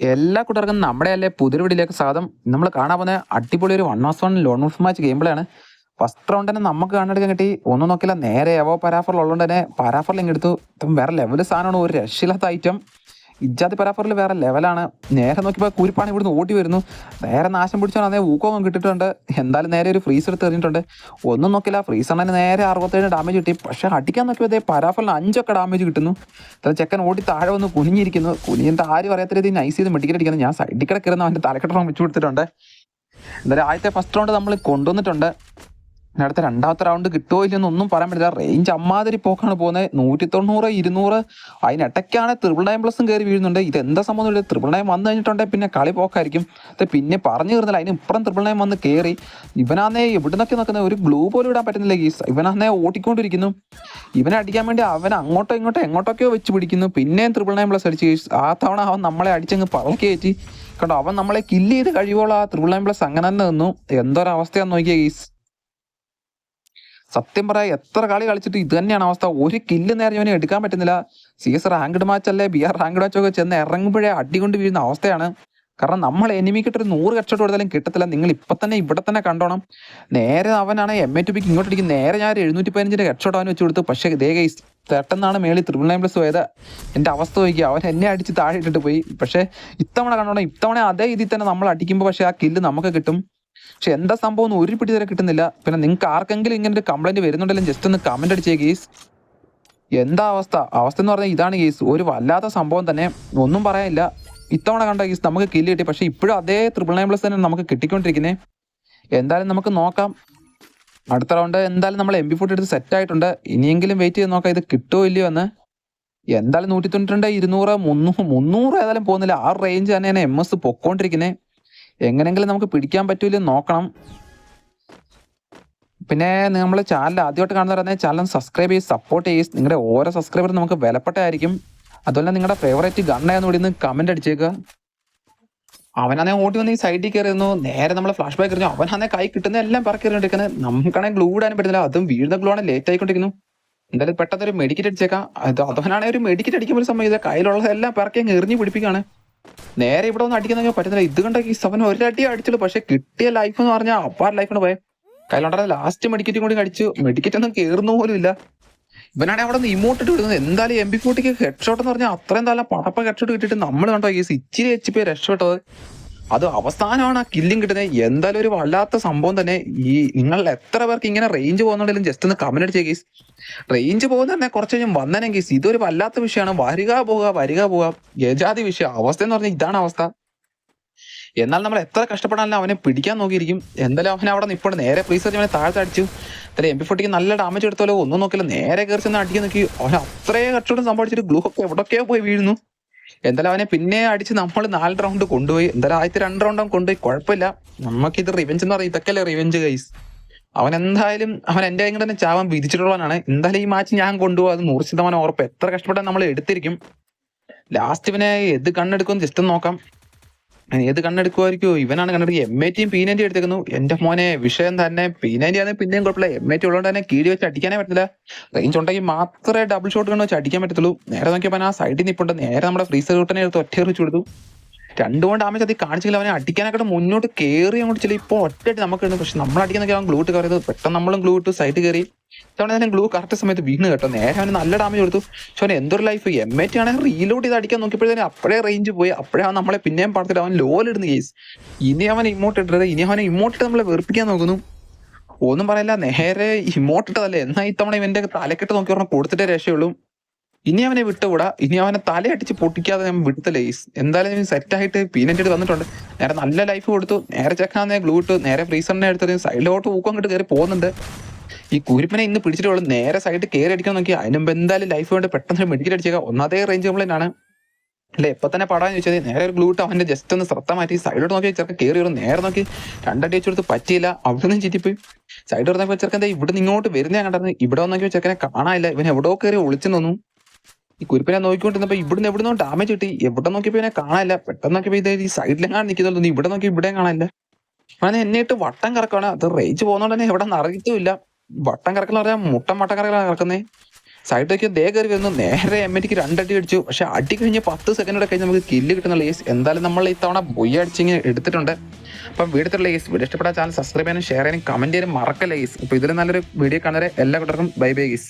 എല്ലാ കൂട്ടർക്കും നമ്മുടെ അല്ലെ പുതിരുവിടിയിലേക്ക് സാധം നമ്മൾ കാണാൻ പോകുന്ന അടിപൊളി ഒരു one of one lone wolf match game ആണ് ഫസ്റ്റ് റൗണ്ട് തന്നെ നമുക്ക് കാണാൻ കിട്ടി. ഒന്നും നോക്കില്ല നേരെ എവോ പരാഫറിൽ ഉള്ളതുകൊണ്ട് തന്നെ പരാഫറിൽ ഇങ്ങെടുത്തു വേറെ ലെവൽ സാധനമാണ് ഒരു രക്ഷയില്ലാത്ത ഐറ്റം ഇജാതി പരാഫറിൽ വേറെ ലെവലാണ്. നേരെ നോക്കിയപ്പോൾ കുരിപ്പാണ് ഇവിടുന്ന് ഓടി വരുന്നു. നേരെ നാശം പിടിച്ചാണ് അതേ ഊക്കവും കിട്ടിയിട്ടുണ്ട്. എന്തായാലും നേരെ ഒരു ഫ്രീസർ എടുത്ത് എറിഞ്ഞിട്ടുണ്ട്. ഒന്നും നോക്കില്ല ഫ്രീസറിന് നേരെ അറുപത്തേഴ് ഡാമേജ് കിട്ടി. പക്ഷേ അടിക്കാൻ നോക്കിയപ്പോൾ അതേ പരാഫറിന് അഞ്ചൊക്കെ ഡാമേജ് കിട്ടുന്നു. അതായത് ചെക്കൻ ഓടി താഴെ വന്ന് കുനിഞ്ഞിരിക്കുന്നു. കുനിഞ്ഞിട്ട് ആരും അറിയാത്ത രീതിയിൽ നൈസ് ചെയ്ത് മെഡിക്കൽ അടിക്കുന്നത് ഞാൻ സൈഡിൽ കിടക്കുന്ന അവന്റെ തലക്കെട്ടം വെച്ചു കൊടുത്തിട്ടുണ്ട്. എന്തായാലും ആദ്യത്തെ ഫസ്റ്റ് റൗണ്ട് നമ്മൾ കൊണ്ടുവന്നിട്ടുണ്ട്. അടുത്ത രണ്ടാമത്തെ റൗണ്ട് കിട്ടുമോ ഇല്ലെന്നൊന്നും പറയാൻ പറ്റില്ല. റേഞ്ച് അമ്മാതിരി പോക്കാണ് പോകുന്നത്. നൂറ്റി തൊണ്ണൂറ് ഇരുന്നൂറ് അതിനിടയ്ക്കാണ് ത്രിപിൾ നയൻ പ്ലസും കയറി വീഴുന്നുണ്ട്. ഇത് എന്താ സംഭവം ത്രിപിൾ നയൻ വന്നു കഴിഞ്ഞിട്ടുണ്ടെങ്കിൽ പിന്നെ കളി പോക്കായിരിക്കും. പിന്നെ പറഞ്ഞു തീർന്നില്ല. അതിന് ഇപ്പുറം ത്രിപിൾ നയൻ വന്ന് കയറി. ഇവനാന്നേ എവിടുന്നൊക്കെ നോക്കുന്നത് ഒരു ഗ്ലൂ പോലും ഇടാൻ പറ്റുന്നില്ല. ഗീസ് ഇവനാന്നേ ഓടിക്കൊണ്ടിരിക്കുന്നു. ഇവനെ അടിക്കാൻ വേണ്ടി അവൻ അങ്ങോട്ടോ ഇങ്ങോട്ടോ എങ്ങോട്ടൊക്കെയോ വെച്ച് പിടിക്കുന്നു. പിന്നെയും ത്രിപിൾ നയൻ പ്ലസ് അടിച്ച് ആ തവണ അവൻ നമ്മളെ അടിച്ചങ്ങ് പറക്കി കയറ്റി. കണ്ടോ അവൻ നമ്മളെ കില്ല് ചെയ്ത് കഴിയുമ്പോൾ ആ ത്രിപിൾ നയൻ പ്ലസ് അങ്ങനെ തന്നെ നിന്നു. എന്തൊരവസ്ഥയാന്ന് നോക്കിയ ഗീസ്. സത്യം പറയാ എത്ര കളി കളിച്ചിട്ട് ഇത് തന്നെയാണ് അവസ്ഥ. ഒരു കില്ല് നേരെ എടുക്കാൻ പറ്റുന്നില്ല. സി എസ് റാങ്ക്ഡ് മാച്ച് അല്ലേ? ബി ആർ റാങ്ക്ഡ് മാച്ച് ഒക്കെ ചെന്ന് ഇറങ്ങുമ്പോഴേ അടി കൊണ്ട് വീഴുന്ന അവസ്ഥയാണ്. കാരണം നമ്മൾ എനിമിക്കിട്ട് ഒരു നൂറ് കക്ഷോട്ട് കൊടുത്താലും കിട്ടത്തില്ല. നിങ്ങൾ ഇപ്പൊ തന്നെ ഇവിടെ തന്നെ കണ്ടോണം. നേരെ അവനാണ് എം എ ടു പിക്ക് ഇങ്ങോട്ട് ഇടിക്കും നേരെ ഞാൻ എഴുന്നൂറ്റി പതിനഞ്ചിന്റെ കക്ഷോട്ട് അവന് വെച്ച് കൊടുത്തു. പക്ഷേ ദേ ഗൈസ് പെട്ടെന്നാണ് മേളിൽ ത്രിപിൾ നയൻ പ്ലസ് പോയത്. എന്റെ അവസ്ഥ നോക്കി അവൻ എന്നെ അടിച്ച് താഴെ ഇട്ടിട്ട് പോയി. പക്ഷേ ഇത്തവണ കണ്ടോണം ഇത്തവണ അതേ ഇതിൽ തന്നെ നമ്മൾ അടിക്കുമ്പോൾ പക്ഷേ ആ കില്ല് നമുക്ക് കിട്ടും. പക്ഷെ എന്താ സംഭവം എന്ന് ഒരു പിടി തരെ കിട്ടുന്നില്ല. പിന്നെ നിങ്ങൾക്ക് ആർക്കെങ്കിലും ഇങ്ങനെ ഒരു കംപ്ലൈന്റ് വരുന്നുണ്ടെങ്കിലും ജസ്റ്റ് ഒന്ന് കമന്റ് അടിച്ചേ കേസ് എന്താ അവസ്ഥ? അവസ്ഥ എന്ന് പറഞ്ഞാൽ ഇതാണ് കേസ് ഒരു വല്ലാത്ത സംഭവം തന്നെ. ഒന്നും പറയാനില്ല. ഇത്തവണ കണ്ട കേസ് നമുക്ക് കില്ല് കിട്ടി. പക്ഷെ ഇപ്പോഴും അതേ ത്രിപിൾ നയൻ പ്ലസ് തന്നെ നമുക്ക് കിട്ടിക്കൊണ്ടിരിക്കുന്നത് എന്തായാലും നമുക്ക് നോക്കാം. അടുത്ത റൗണ്ട് എന്തായാലും നമ്മൾ എം ബി ഫോർട്ടി എടുത്ത് സെറ്റ് ആയിട്ടുണ്ട്. ഇനിയെങ്കിലും വെയിറ്റ് ചെയ്ത് നോക്കാം ഇത് കിട്ടുമോ ഇല്ലയോ എന്ന്. എന്തായാലും നൂറ്റി തൊണ്ണൂറ്റി രണ്ട് ഇരുന്നൂറ് മുന്നൂറ് മുന്നൂറ് ഏതായാലും പോകുന്നില്ല. ആ റേഞ്ച് തന്നെയാണ് എം എസ് പൊക്കോണ്ടിരിക്കുന്നത് എങ്ങനെങ്കിലും നമുക്ക് പിടിക്കാൻ പറ്റൂല നോക്കണം. പിന്നെ നമ്മൾ ചാനൽ ആദ്യമായിട്ട് കാണുന്നവരാണെങ്കിൽ ചാനൽ സബ്സ്ക്രൈബ് ചെയ്ത് സപ്പോർട്ട് ചെയ്ത് നിങ്ങളുടെ ഓരോ സബ്സ്ക്രൈബറും നമുക്ക് വിലപ്പെട്ടതായിരിക്കും. അതുപോലെ നിങ്ങളുടെ ഫേവറേറ്റ് ഗണ്ണായെന്ന് കൂടി ഒന്ന് കമന്റ് അടിച്ചേക്കുക അവനാണെ ഓടി വന്ന് ഈ സൈഡിൽ കയറിയിരുന്നു നേരെ നമ്മൾ ഫ്ലാഷ് ബാക്ക് എറിഞ്ഞു. അവനാണെ കൈ കിട്ടുന്ന എല്ലാം പറക്കെറിഞ്ഞിരിക്കുന്നത് നമുക്കാണെങ്കിൽ ഗ്ലൂ ഇടാനും പറ്റുന്നില്ല. അതും വീഴുന്ന ഗ്ലൂ ആണ് ലേറ്റ് ആയിക്കൊണ്ടിരിക്കുന്നു. എന്തായാലും പെട്ടെന്ന് ഒരു മെഡിക്കറ്റ് അടിച്ചേക്കാം. അത് അതവനാണെങ്കിൽ ഒരു മെഡിക്കറ്റ് അടിക്കുമ്പോൾ സമയം കയ്യിലുള്ളതെല്ലാം പറക്കി എറിഞ്ഞ് പിടിപ്പിക്കുകയാണ് നേരെ ഇവിടെ ഒന്ന് അടിക്കുന്ന പറ്റുന്നില്ല ഇത് കണ്ട ഈ സെവൻ ഒരടി അടിച്ചുള്ളൂ. പക്ഷെ കിട്ടിയ ലൈഫ് എന്ന് പറഞ്ഞാൽ അപ്പാർ ലൈഫാണ് പോയെ. കയ്യിലുണ്ടായിരുന്ന ലാസ്റ്റ് മെഡിക്കറ്റും കൂടി അടിച്ചു മെഡിക്കറ്റ് ഒന്നും കയറുന്ന പോലും ഇല്ല. ഇവനാണ് അവിടെ നിന്ന് ഇമോട്ട് ഇട്ട് വിടുന്നത്. എന്തായാലും എം ബി ഫോർട്ടിക്ക് ഹെഡ് ഷോട്ട് എന്ന് പറഞ്ഞാൽ അത്രയും തല പടപ്പ ഹെഡ് ഷോട്ട് കിട്ടിയിട്ട് നമ്മൾ കണ്ടോ ഈ ഇച്ചിരി എച്ച് പി രക്ഷപ്പെട്ടത്. അത് അവസാനമാണ് ആ കില്ലും കിട്ടുന്നത്. എന്തായാലും ഒരു വല്ലാത്ത സംഭവം തന്നെ. ഈ നിങ്ങൾ എത്ര പേർക്ക് ഇങ്ങനെ റേഞ്ച് പോകുന്നുണ്ടെങ്കിലും ജസ്റ്റ് ഒന്ന് കമന്റ് അടിച്ച കേസ് റേഞ്ച് പോകുന്ന തന്നെ കുറച്ച് കഴിഞ്ഞാൽ വന്നനെ കേസ് ഇതൊരു വല്ലാത്ത വിഷയമാണ്. വരിക പോവുക വരിക പോവുക. യജാതി വിഷയം. അവസ്ഥ എന്ന് പറഞ്ഞാൽ ഇതാണ് അവസ്ഥ. എന്നാൽ നമ്മൾ എത്ര കഷ്ടപ്പെടാനും അവനെ പിടിക്കാൻ നോക്കിയിരിക്കും. എന്തായാലും അവനെ അവിടെ ഇപ്പോൾ നേരെ ഫ്രീസർ അവനെ താഴത്തെ അടിച്ചു. എന്തായാലും എം പി ഫോർട്ടിക്ക് നല്ല ഡാമേജ് എടുത്താലോ? ഒന്നും നോക്കില്ല. നേരെ കയറി ചെന്ന് അടിക്കാൻ നോക്കി. അവൻ അത്രയും കച്ചവടം സംഭവിച്ചിട്ട് ഗ്ലൂ ഒക്കെ എവിടെയൊക്കെയോ പോയി വീഴുന്നു. എന്തായാലും അവനെ പിന്നെ അടിച്ച് നമ്മൾ നാല് റൗണ്ട് കൊണ്ടുപോയി. എന്തായാലും ആദ്യത്തെ രണ്ട് റൗണ്ട് കൊണ്ടുപോയി. കുഴപ്പമില്ല. നമുക്ക് ഇത് റിവെഞ്ച് എന്ന് പറയും ഇതൊക്കെയല്ലേ റിവെഞ്ച് ഗൈസ് അവൻ എന്തായാലും അവൻ എന്റെ കയ്യിൽ തന്നെ ചാവാൻ വിധിച്ചിട്ടുള്ളവനാണ്. എന്തായാലും ഈ മാച്ച് ഞാൻ കൊണ്ടുപോകും. അത് നൂറ് ശതമാനം ഉറപ്പ്. എത്ര കഷ്ടപ്പെട്ടാൽ നമ്മൾ എടുത്തിരിക്കും. ലാസ്റ്റ് ഇവനെ എത് കണ്ണെടുക്കും ജസ്റ്റ് നോക്കാം. ഏത് കണ്ണെടുക്കുമായിരിക്കും ഇവനാണ് കണ്ടെടുക്കുക എം എ ടിയും പി നയന്റി എടുത്തേക്കുന്നു. എന്റെ മോനെ വിഷയം തന്നെ പി നയന്റി ആണെങ്കിൽ പിന്നെയും കുഴപ്പമില്ല. എം എ ടി ഉള്ളതുകൊണ്ട് തന്നെ കീഴി വെച്ച് അടിക്കാനേ പറ്റില്ല റേഞ്ച് ഉണ്ടെങ്കിൽ മാത്രമേ ഡബിൾ ഷോട്ട് കണ്ട് വെച്ച് അടിക്കാൻ പറ്റത്തുള്ളൂ. നേരെ നോക്കിയപ്പോൾ ആ സൈഡിൽ നിൽപ്പുണ്ട് നേരെ നമ്മുടെ ഫ്രീസർ കൂട്ടനെ എടുത്ത് ഒറ്റ എറിച്ചു കൊടുത്തു. രണ്ടുകൊണ്ട് ഡാമേജ് അത് കാണിച്ചില്ല അവനെ അടിക്കാനൊക്കെ മുന്നോട്ട് കയറി അങ്ങോട്ട് ചില ഇപ്പോൾ ഒറ്റയായിട്ട് നമുക്ക് ഉണ്ട് പക്ഷെ നമ്മൾ അടിക്കുന്നൊക്കെ അവൻ ഗ്ലൂട്ട് കയറിയത് പെട്ടെന്ന് നമ്മളും ഗ്ലൂ ഇട്ട് സൈഡ് കയറി. തവണ തന്നെ ഗ്ലൂ കറക്റ്റ് സമയത്ത് വീണ് കേട്ടോ. നേരെ അവന് നല്ല ഡാമേജ് കൊടുത്തു. പക്ഷെ അവൻ എന്തൊരു ലൈഫ് എം എ ടി ആണെങ്കിൽ റീലോഡ് ചെയ്ത് അടിക്കാൻ നോക്കിയപ്പോഴത്തേനും അപ്പോഴേ റേഞ്ച് പോയി. അപ്പോഴേ അവൻ നമ്മളെ പിന്നെയും പാടത്തില്ല അവൻ ലോലിടുന്ന കേസ് ഇനി അവൻ ഇമോട്ട് ഇട്ടത് ഇനി അവനെ ഇമോട്ട് നമ്മളെ വെറുപ്പിക്കാൻ നോക്കുന്നു. ഒന്നും പറയില്ല നേരെ ഇമോട്ട് ഇട്ടതല്ലേ? എന്നാ ഇത്തവണ ഇവന്റെ തലക്കെട്ട് നോക്കി പറഞ്ഞാൽ കൊടുത്തിട്ടേ രക്ഷയുള്ളൂ. ഇനി അവനെ വിട്ടുകൂടാ. ഇനി അവനെ തലയടിച്ച് പൊട്ടിക്കാതെ ഞാൻ വിട്ടല്ലേ എന്തായാലും സെറ്റ് ആയിട്ട് പീനറ്റ് വന്നിട്ടുണ്ട്. നേരെ നല്ല ലൈഫ് കൊടുത്തു. നേരെ ചെക്കാന്നെ ഗ്ലൂ ഇട്ടു. നേരെ ഫ്രീസറിനെ എടുത്തത് സൈഡിലോട്ട് ഊക്കം അങ്ങോട്ട് കയറി പോകുന്നുണ്ട്. ഈ കുരിപ്പിനെ ഇന്ന് പിടിച്ചിട്ടുള്ളൂ നേരെ സൈഡിൽ കയറി അടിക്കാൻ നോക്കി അതിന് മുമ്പ് എന്തായാലും ലൈഫ് വേണ്ടി പെട്ടെന്ന് മെഡിക്കൽ അടിച്ചേക്കാം. ഒന്നാമതേ റേഞ്ച് കംപ്ലൈന്റ് ആണ് അല്ലെ എപ്പൊ തന്നെ പടാന്ന് ചോദിച്ചത്. നേരെ ഒരു ഗ്ലൂട്ട് അവന്റെ ജസ്റ്റ് ഒന്ന് ശ്രദ്ധ മാറ്റി സൈഡിലോട്ട് നോക്കി ചെറുക്കൻ കയറി വരും നേരെ നോക്കി രണ്ടടി വെച്ചെടുത്ത് പറ്റിയില്ല. അവിടെ നിന്ന് ചീറ്റിപ്പോയി സൈഡ് തുറന്നപ്പോ ചെറുക്കൻ ഇവിടെ നിന്ന് ഇങ്ങോട്ട് വരുന്നേ കണ്ടായിരുന്നു ഇവിടെ നോക്കി ചെറുക്കനെ കാണാനില്ല. ഇവൻ എവിടെയോ കയറി ഒളിച്ചു നിന്നു. ഈ കുരിപ്പിനെ നോക്കിക്കൊണ്ടിരുന്നപ്പോ ഇവിടുന്ന് എവിടുന്നോ ഡാമേജ് കിട്ടി. എവിടെ നോക്കിയപ്പോ ഇവനെ കാണാനില്ല. പെട്ടെന്ന് നോക്കിയപ്പോ ഇത് ഈ സൈഡിലെങ്ങാണ് നിൽക്കുന്നുള്ളൂ ഇവിടെ നോക്കി ഇവിടെയും കാണാനില്ല. അങ്ങനെ എന്നെ ഇട്ട് വട്ടം കറക്കാണ് അത് റേഞ്ച് പോകുന്നോണ്ട് തന്നെ എവിടെ നിറയത്തുമില്ല വട്ടം കറക്കൽ പറയാം മുട്ടം വട്ടം കറക്കലാണ് കറക്കുന്നേ. സൈഡിലേക്ക് ദേ കയറി വരുന്നു. നേരെ എം എനിക്ക് രണ്ടടി അടിച്ചു. പക്ഷെ അടി കഴിഞ്ഞ് പത്ത് സെക്കൻഡ് കൂടെ കഴിഞ്ഞ് നമുക്ക് കില്ല് കിട്ടുന്നുള്ള ഏസ് എന്തായാലും നമ്മൾ ഇത്തവണ ബൊയ്യ അടിച്ചിങ്ങനെ എടുത്തിട്ടുണ്ട്. അപ്പം വീഡിയോത്തുള്ള ഏസ് വീഡിയോ ഇഷ്ടപ്പെട്ട ചാനൽ സബ്സ്ക്രൈബ് ചെയ്യാനും ഷെയർ ചെയ്യാനും കമന്റ് ചെയ്യാനും മറക്കല്ല ഏസ് അപ്പോൾ ഇതിൽ നല്ലൊരു വീഡിയോ കാണാൻ എല്ലാ കൂട്ടർക്കും ബൈ ബൈ ഗീസ്